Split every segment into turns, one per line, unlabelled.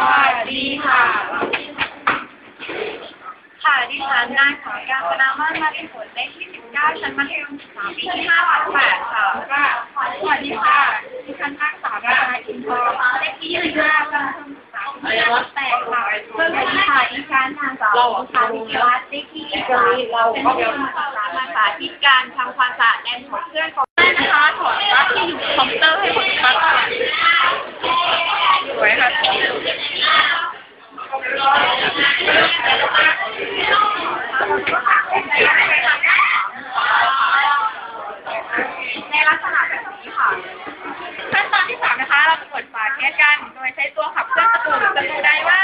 สวัสดีค่ะ ค่ะ ดิฉันนางสาวกาญจนามาศมาริผลเลขที่ 19 ชั้นมัธยมศึกษาปีที่5ทับ8ค่ะค่ะสวัสดีค่ะ ดิฉันนางสาวราชาอินทร์เลขที่25ชั้นมัธยมศึกษาปีที่5ทับ8ค่ะสวัสดีค่ะดิฉันนางสาวอุชาวิวัฒน์เลขที่23เราก็เป็นนักศึกษาภาษาที่การทำความสะอาดแดนของเพื่อน นี้ค่ะขั้นตอนที่สามนะคะ เราจะเปิดฝาแก๊สกัน โดยใช้ตัวขับเคลื่อนประตูประตูได้ว่า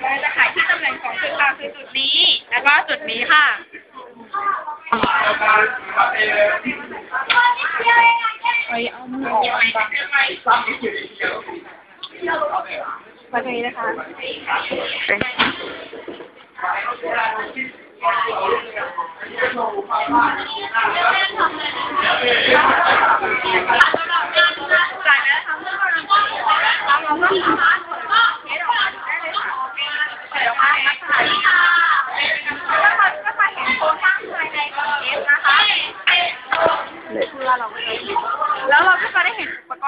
เราจะขายที่ตำแหน่งของจุดกลางคือจุดนี้ แล้วก็จุดนี้ค่ะไปเอามือออกมาตรงนี้นะคะ จากนั้นท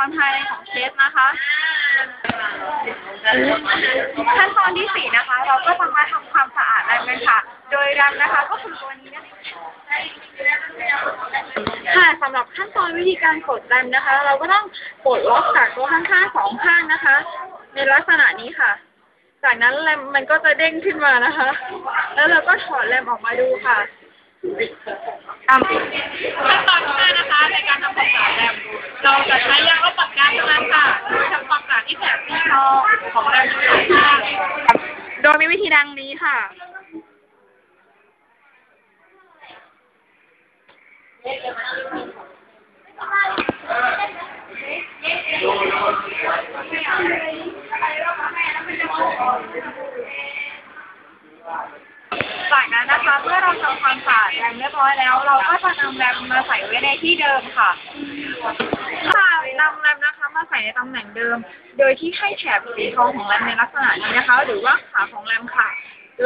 รณ์ภายในของเคสนะคะ ขั้นตอนที่สี่นะคะ เราก็จะมาทำความสะอาดแรมกันค่ะ โดยแรมนะคะ ก็คือตัวนี้นะคะค่ะสำหรับขั้นตอนวิธีการกดแรมนะคะ เราก็ต้องปลดล็อกจากตัวข้างๆสองข้างนะคะ ในลักษณะนี้ค่ะ จากนั้นแรมมันก็จะเด้งขึ้นมานะคะ แล้วเราก็ถอดแรมออกมาดูค่ะทำขั้นตอนที่ห้านะคะในการทำความสะอาดแรมเราจะใช้ยางลบปากกาเท่านั้นค่ะโดยทำความสะอาดที่แถบที่คอของแรมทั้งสองข้างโดยมีวิธีดังนี้ค่ะจากนั้นนะคะเมื่อเราทำความสะอาดแรมเรียบร้อยแล้ว เราก็จะนำแรมมาใส่ไว้ในที่เดิมค่ะ ค่ะนำแรมนะคะ มาใส่ในตำแหน่งเดิม โดยที่ให้แถบสีทองของแรมในลักษณะนี้นะคะ หรือว่าขาของแรมค่ะ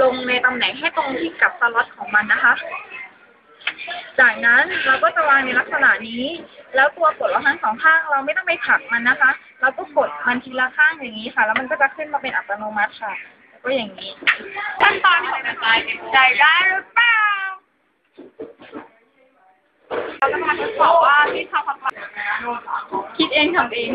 ลงในตำแหน่งให้ตรงที่กับสล็อตของมันนะคะ จากนั้นเราก็จะวางในลักษณะนี้ แล้วตัวกดเราทั้งสองข้างเราไม่ต้องไปผลักมันนะคะ เราก็กดมันทีละข้างอย่างนี้ค่ะ แล้วมันก็จะขึ้นมาเป็นอัตโนมัติค่ะ ก็อย่างนี้ขั้นตอนของการใจได้หรือเปล่าเราจะมาทดสอบว่าที่ทำความสะอา คิดเองทำเอง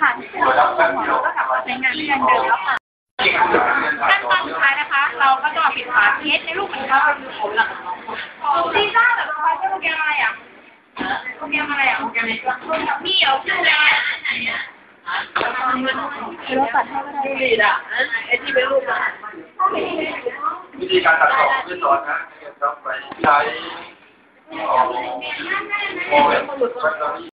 ค่ะที่เราทำเราก็กลับมาใช้งานที่ยังเดิมแล้วค่ะขั้นตอนสุดท้ายนะคะ เราก็จะมาปิดฝาเคสในรูปเหมือนกันซีซ่าแบบสบายใช้โปรแกรมอะไรอะโปรแกรมอะไรอะโปรแกรมไหนก็มีเอาขึ้นเลยไหนอะ เราตัดให้ก็ได้ดีอะไอที่เป็นรูปอะ
วิธีการตัดต่อคือสอนนะต้องไปใช้ของโมเดลแบตเตอรี่